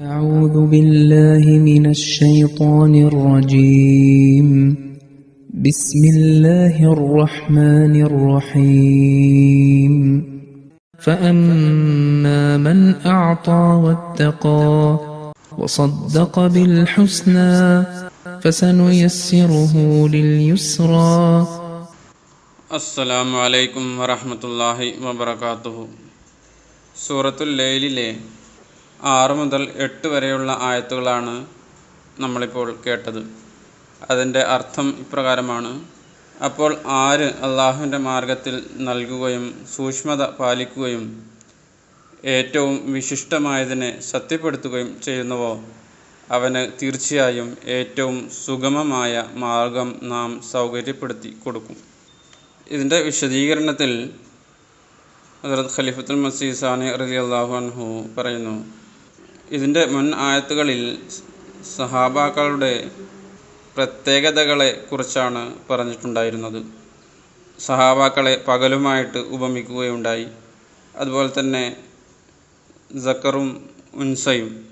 أعوذ بالله من الشيطان الرجيم. بسم الله الرحمن الرحيم. فأما من أعطى واتقى وصدق بالحسنى فسنيسره لليسرى. السلام عليكم ورحمة الله وبركاته. سورة الليل ليه. ആറ് മുതൽ എട്ട് വരെയുള്ള ആയത്തുകളാണ് നമ്മളിപ്പോൾ കേട്ടത്. അതിന്റെ അർത്ഥം ഇപ്രകാരമാണ്. അപ്പോൾ ആര് അള്ളാഹുവിന്റെ മാർഗത്തിൽ നൽകുകയും സൂക്ഷ്മത പാലിക്കുകയും ഏറ്റവും വിശിഷ്ടമായതിനെ സത്യപ്പെടുത്തുകയും ചെയ്യുന്നുവോ? അവന് തീർച്ചയായും ഏറ്റവും സുഗമമായ മാർഗം നാം സൗകര്യപ്പെടുത്തി കൊടുക്കും. ഇതിന്റെ വിശദീകരണത്തിൽ ഹസരത് ഖലീഫത്തുൽ മസീസാനി സാനി റലി അള്ളാഹു അൻഹു പറയുന്നു ഇതിന്റെ മുൻ ആയത്തുകളിൽ സഹാബാക്കളുടെ പ്രത്യേകതകളെ കുറിച്ചാണ് പറഞ്ഞിട്ടുണ്ടായിരുന്നത്. സഹാബാക്കളെ പകലുമായിട്ട് ഉപമിക്കുകയുണ്ടായി. അതുപോലെ തന്നെ സക്കറും ഉൻസയും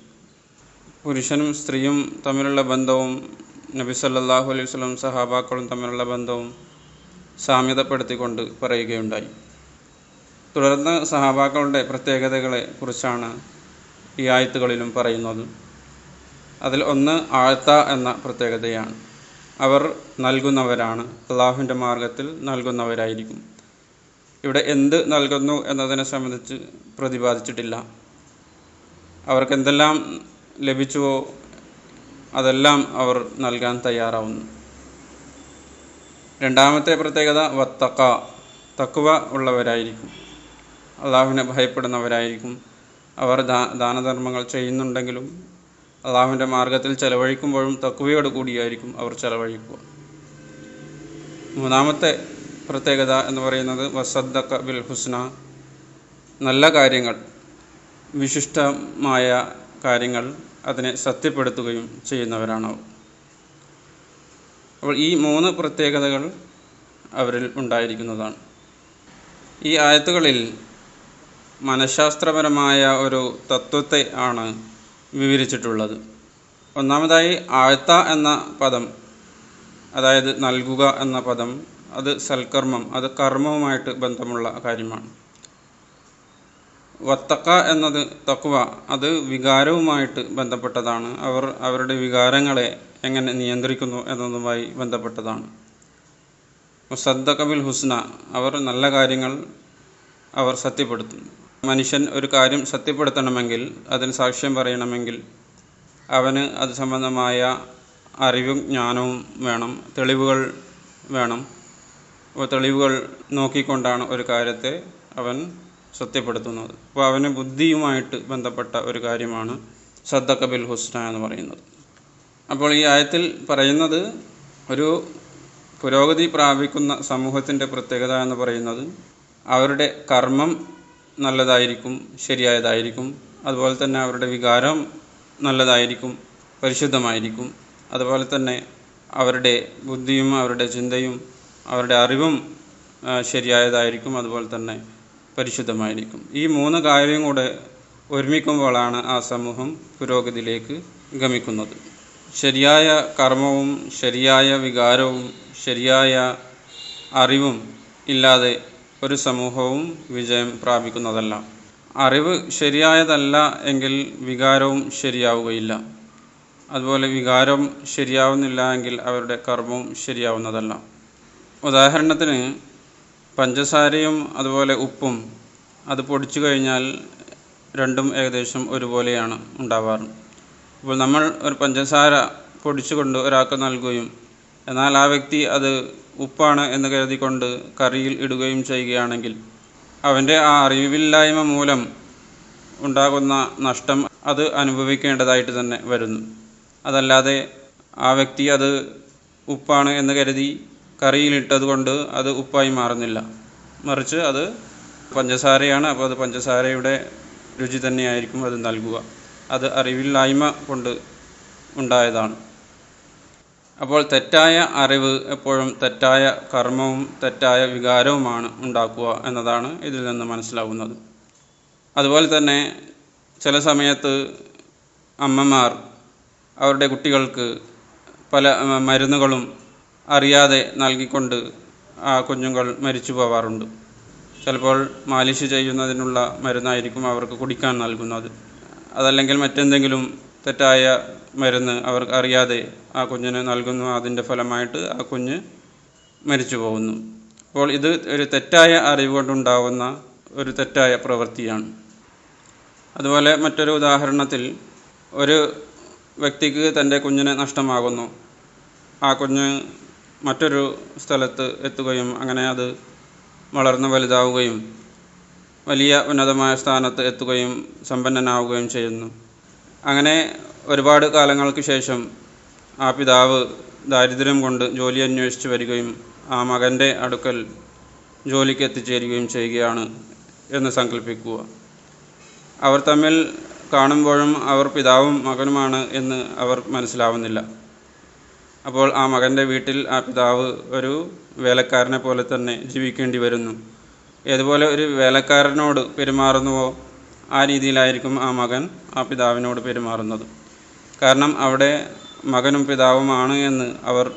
പുരുഷനും സ്ത്രീയും തമ്മിലുള്ള ബന്ധവും നബി സല്ലാഹു അലൈഹി വസല്ലം സഹാബാക്കളും തമ്മിലുള്ള ബന്ധവും സാമ്യതപ്പെടുത്തിക്കൊണ്ട് പറയുകയുണ്ടായി. തുടർന്ന് സഹാബാക്കളുടെ പ്രത്യേകതകളെ കുറിച്ചാണ് ഈ ആയത്തുകളിലും പറയുന്നത്. അതിൽ ഒന്ന് ആഴ്ത്ത എന്ന പ്രത്യേകതയാണ്. അവർ നൽകുന്നവരാണ്. അള്ളാഹുവിന്റെ മാർഗത്തിൽ നൽകുന്നവരായിരിക്കും. ഇവിടെ എന്ത് നൽകുന്നു എന്നതിനെ സംബന്ധിച്ച് പ്രതിപാദിച്ചിട്ടില്ല. അവർക്ക് എന്തെല്ലാം ലഭിച്ചുവോ അതെല്ലാം അവർ നൽകാൻ തയ്യാറാവുന്നു. രണ്ടാമത്തെ പ്രത്യേകത വത്തക്ക തക്കുവ ഉള്ളവരായിരിക്കും. അള്ളാഹുവിനെ ഭയപ്പെടുന്നവരായിരിക്കും. അവർ ദാ ദാനധർമ്മങ്ങൾ ചെയ്യുന്നുണ്ടെങ്കിലും അള്ളാഹുവിന്റെ മാർഗത്തിൽ ചെലവഴിക്കുമ്പോഴും തക്കുവയോട് കൂടിയായിരിക്കും അവർ ചെലവഴിക്കുക. മൂന്നാമത്തെ പ്രത്യേകത എന്ന് പറയുന്നത് വസദ്ദക്ക ബിൽ ഹുസ്ന. നല്ല കാര്യങ്ങൾ വിശിഷ്ടമായ കാര്യങ്ങൾ അതിനെ സത്യപ്പെടുത്തുകയും ചെയ്യുന്നവരാണ് അപ്പോൾ ഈ മൂന്ന് പ്രത്യേകതകൾ അവരിൽ ഉണ്ടായിരിക്കുന്നതാണ്. ഈ ആയത്തുകളിൽ മനഃശാസ്ത്രപരമായ ഒരു തത്വത്തെ ആണ് വിവരിച്ചിട്ടുള്ളത്. ഒന്നാമതായി ആഴ്ത്ത എന്ന പദം അതായത് നൽകുക എന്ന പദം അത് സൽക്കർമ്മം അത് കർമ്മവുമായിട്ട് ബന്ധമുള്ള കാര്യമാണ്. വത്തക്ക എന്നത് തക്വ അത് വികാരവുമായിട്ട് ബന്ധപ്പെട്ടതാണ്. അവർ അവരുടെ വികാരങ്ങളെ എങ്ങനെ നിയന്ത്രിക്കുന്നു എന്നതുമായി ബന്ധപ്പെട്ടതാണ്. മുസദ്ദഖബിൽ ഹുസ്ന അവർ നല്ല കാര്യങ്ങൾ അവർ സത്യപ്പെടുത്തുന്നു. മനുഷ്യൻ ഒരു കാര്യം സത്യപ്പെടുത്തണമെങ്കിൽ അതിന് സാക്ഷ്യം പറയണമെങ്കിൽ അവന് അത് സംബന്ധമായ അറിവും ജ്ഞാനവും വേണം തെളിവുകൾ വേണം. അപ്പോൾ തെളിവുകൾ നോക്കിക്കൊണ്ടാണ് ഒരു കാര്യത്തെ അവൻ സത്യപ്പെടുത്തുന്നത്. അപ്പോൾ അവന് ബുദ്ധിയുമായിട്ട് ബന്ധപ്പെട്ട ഒരു കാര്യമാണ് സദ്ദഖബിൽ ഹുസ്ന എന്ന് പറയുന്നത്. അപ്പോൾ ഈ ആയത്തിൽ പറയുന്നത് ഒരു പുരോഗതി പ്രാപിക്കുന്ന സമൂഹത്തിന്റെ പ്രത്യേകത എന്ന് പറയുന്നത് അവരുടെ കർമ്മം നല്ലതായിരിക്കും ശരിയായതായിരിക്കും. അതുപോലെ തന്നെ അവരുടെ വികാരം നല്ലതായിരിക്കും പരിശുദ്ധമായിരിക്കും. അതുപോലെ തന്നെ അവരുടെ ബുദ്ധിയും അവരുടെ ചിന്തയും അവരുടെ അറിവും ശരിയായതായിരിക്കും. അതുപോലെ തന്നെ പരിശുദ്ധമായിരിക്കും. ഈ മൂന്ന് കാര്യം കൂടെ ഒരുമിക്കുമ്പോഴാണ് ആ സമൂഹം പുരോഗതിയിലേക്ക് ഗമിക്കുന്നത്. ശരിയായ കർമ്മവും ശരിയായ വികാരവും ശരിയായ അറിവും ഇല്ലാതെ ഒരു സമൂഹവും വിജയം പ്രാപിക്കുന്നതല്ല. അറിവ് ശരിയായതല്ല എങ്കിൽ വികാരവും ശരിയാവുകയില്ല. അതുപോലെ വികാരം ശരിയാവുന്നില്ല എങ്കിൽ അവരുടെ കർമ്മവും ശരിയാവുന്നതല്ല. ഉദാഹരണത്തിന് പഞ്ചസാരയും അതുപോലെ ഉപ്പും അത് പൊടിച്ചു കഴിഞ്ഞാൽ രണ്ടും ഏകദേശം ഒരുപോലെയാണ് ഉണ്ടാവാറ്. അപ്പോൾ നമ്മൾ ഒരു പഞ്ചസാര പൊടിച്ചുകൊണ്ട് ഒരാൾക്ക് നൽകുകയും എന്നാൽ ആ വ്യക്തി അത് ഉപ്പാണ് എന്ന് കരുതിക്കൊണ്ട് കറിയിൽ ഇടുകയും ചെയ്യുകയാണെങ്കിൽ അവന്റെ ആ അറിവില്ലായ്മ മൂലം ഉണ്ടാകുന്ന നഷ്ടം അത് അനുഭവിക്കേണ്ടതായിട്ട് തന്നെ വരുന്നു. അതല്ലാതെ ആ വ്യക്തി അത് ഉപ്പാണ് എന്ന് കരുതി കറിയിലിട്ടത് കൊണ്ട് അത് ഉപ്പായി മാറുന്നില്ല. മറിച്ച് അത് പഞ്ചസാരയാണ്. അപ്പോൾ അത് പഞ്ചസാരയുടെ രുചി തന്നെയായിരിക്കും അത് നൽകുക. അത് അറിവില്ലായ്മ കൊണ്ട് ഉണ്ടായതാണ്. അപ്പോൾ തെറ്റായ അറിവ് എപ്പോഴും തെറ്റായ കർമ്മവും തെറ്റായ വികാരവുമാണ് ഉണ്ടാക്കുക എന്നതാണ് ഇതിൽ നിന്ന് മനസ്സിലാവുന്നത്. അതുപോലെ തന്നെ ചില സമയത്ത് അമ്മമാർ അവരുടെ കുട്ടികൾക്ക് പല മരുന്നുകളും അറിയാതെ നൽകിക്കൊണ്ട് ആ കുഞ്ഞുങ്ങൾ മരിച്ചു പോവാറുണ്ട്. ചിലപ്പോൾ മാലിഷ് ചെയ്യുന്നതിനുള്ള മരുന്നായിരിക്കും അവർക്ക് കുടിക്കാൻ നൽകുന്നത്. അതല്ലെങ്കിൽ മറ്റെന്തെങ്കിലും തെറ്റായ മരുന്ന് അവർക്ക് അറിയാതെ ആ കുഞ്ഞിന് നൽകുന്നു. അതിന്റെ ഫലമായിട്ട് ആ കുഞ്ഞ് മരിച്ചു പോകുന്നു. അപ്പോൾ ഇത് ഒരു തെറ്റായ അറിവ് കൊണ്ടുണ്ടാവുന്ന ഒരു തെറ്റായ പ്രവൃത്തിയാണ്. അതുപോലെ മറ്റൊരു ഉദാഹരണത്തിൽ ഒരു വ്യക്തിക്ക് തന്റെ കുഞ്ഞിനെ നഷ്ടമാകുന്നു. ആ കുഞ്ഞ് മറ്റൊരു സ്ഥലത്ത് എത്തുകയും അങ്ങനെ അത് വളർന്ന് വലുതാവുകയും വലിയ ഉന്നതമായ സ്ഥാനത്ത് എത്തുകയും സമ്പന്നനാവുകയും ചെയ്യുന്നു. അങ്ങനെ ഒരുപാട് കാലങ്ങൾക്ക് ശേഷം ആ പിതാവ് ദാരിദ്ര്യം കൊണ്ട് ജോലി അന്വേഷിച്ച് വരികയും ആ മകന്റെ അടുക്കൽ ജോലിക്ക് എത്തിച്ചേരുകയും ചെയ്യുകയാണ് എന്ന് സങ്കല്പിക്കുക. അവർ തമ്മിൽ കാണുമ്പോഴും അവർ പിതാവും മകനുമാണ് എന്ന് അവർ മനസ്സിലാവുന്നില്ല. അപ്പോൾ ആ മകന്റെ വീട്ടിൽ ആ പിതാവ് ഒരു വേലക്കാരനെ പോലെ തന്നെ ജീവിക്കേണ്ടി വരുന്നു. ഏതുപോലെ ഒരു വേലക്കാരനോട് പെരുമാറുന്നുവോ ആ രീതിയിലായിരിക്കും ആ മകൻ ആ പിതാവിനോട് പെരുമാറുന്നത്. കാരണം അവിടെ മകനും പിതാവുമാണ് എന്ന് അവർ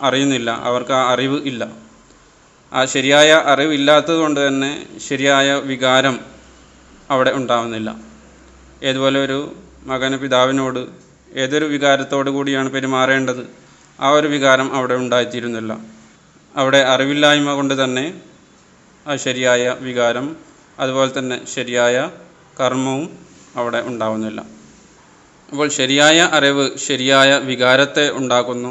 അറിയുന്നില്ല. അവർക്ക് ആ അറിവ് ഇല്ല. ആ ശരിയായ അറിവില്ലാത്തത് കൊണ്ട് തന്നെ ശരിയായ വികാരം അവിടെ ഉണ്ടാവുന്നില്ല. ഏതുപോലെ ഒരു മകന് പിതാവിനോട് ഏതൊരു വികാരത്തോടു കൂടിയാണ് പെരുമാറേണ്ടത്? ആ ഒരു വികാരം അവിടെ ഉണ്ടായിത്തീരുന്നില്ല. അവിടെ അറിവില്ലായ്മ കൊണ്ട് തന്നെ ആ ശരിയായ വികാരം അതുപോലെ തന്നെ ശരിയായ കർമ്മവും അവിടെ ഉണ്ടാവുന്നില്ല. അപ്പോൾ ശരിയായ അറിവ് ശരിയായ വികാരത്തെ ഉണ്ടാക്കുന്നു.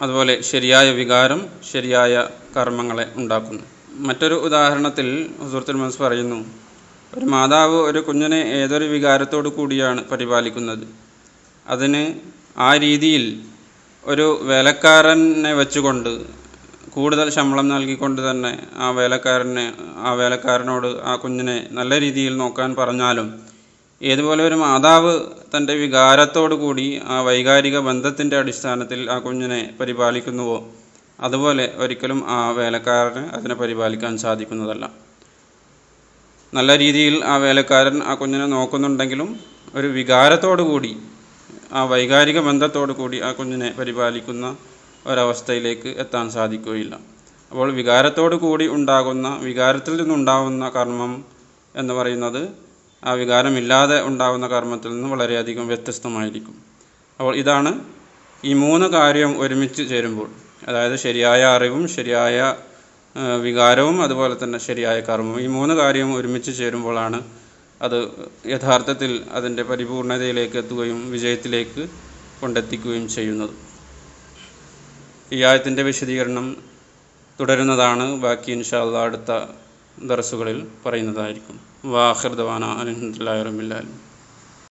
അതുപോലെ ശരിയായ വികാരം ശരിയായ കർമ്മങ്ങളെ ഉണ്ടാക്കുന്നു. മറ്റൊരു ഉദാഹരണത്തിൽ ഹുസൂർത്തുൽ മനസ് പറയുന്നു ഒരു മാതാവ് ഒരു കുഞ്ഞിനെ ഏതൊരു വികാരത്തോടു കൂടിയാണ് പരിപാലിക്കുന്നത്? അതിന് ആ രീതിയിൽ ഒരു വേലക്കാരനെ വെച്ചുകൊണ്ട് കൂടുതൽ ശമ്പളം നൽകിക്കൊണ്ട് തന്നെ ആ വേലക്കാരനെ ആ വേലക്കാരനോട് ആ കുഞ്ഞിനെ നല്ല രീതിയിൽ നോക്കാൻ പറഞ്ഞാലും ഏതുപോലെ ഒരു മാതാവ് തന്റെ വികാരത്തോടു കൂടി ആ വൈകാരിക ബന്ധത്തിന്റെ അടിസ്ഥാനത്തിൽ ആ കുഞ്ഞിനെ പരിപാലിക്കുന്നുവോ? അതുപോലെ ഒരിക്കലും ആ വേലക്കാരന് അതിനെ പരിപാലിക്കാൻ സാധിക്കുന്നതല്ല. നല്ല രീതിയിൽ ആ വേലക്കാരൻ ആ കുഞ്ഞിനെ നോക്കുന്നുണ്ടെങ്കിലും ഒരു വികാരത്തോടു കൂടി ആ വൈകാരിക ബന്ധത്തോടു കൂടി ആ കുഞ്ഞിനെ പരിപാലിക്കുന്ന ഒരവസ്ഥയിലേക്ക് എത്താൻ സാധിക്കുകയില്ല. അപ്പോൾ വികാരത്തോടു കൂടി ഉണ്ടാകുന്ന വികാരത്തിൽ നിന്നുണ്ടാകുന്ന കർമ്മം എന്ന് പറയുന്നത് ആ വികാരമില്ലാതെ ഉണ്ടാകുന്ന കർമ്മത്തിൽ നിന്ന് വളരെയധികം വ്യത്യസ്തമായിരിക്കും. അപ്പോൾ ഇതാണ് ഈ മൂന്ന് കാര്യം ഒരുമിച്ച് ചേരുമ്പോൾ. അതായത് ശരിയായ അറിവും ശരിയായ വികാരവും അതുപോലെ തന്നെ ശരിയായ കർമ്മവും. ഈ മൂന്ന് കാര്യവും ഒരുമിച്ച് ചേരുമ്പോഴാണ് അത് യഥാർത്ഥത്തിൽ അതിന്റെ പരിപൂർണതയിലേക്ക് എത്തുകയും വിജയത്തിലേക്ക് കൊണ്ടെത്തിക്കുകയും ചെയ്യുന്നത്. ഈ ആയത്തിന്റെ വിശദീകരണം തുടരുന്നതാണ്. ബാക്കി ഇൻഷാല്ല അടുത്ത ദർസുകളിൽ പറയുന്നതായിരിക്കും. വാഹിർ ദവാന അലഹമുല്ലാ റബില്ലാലും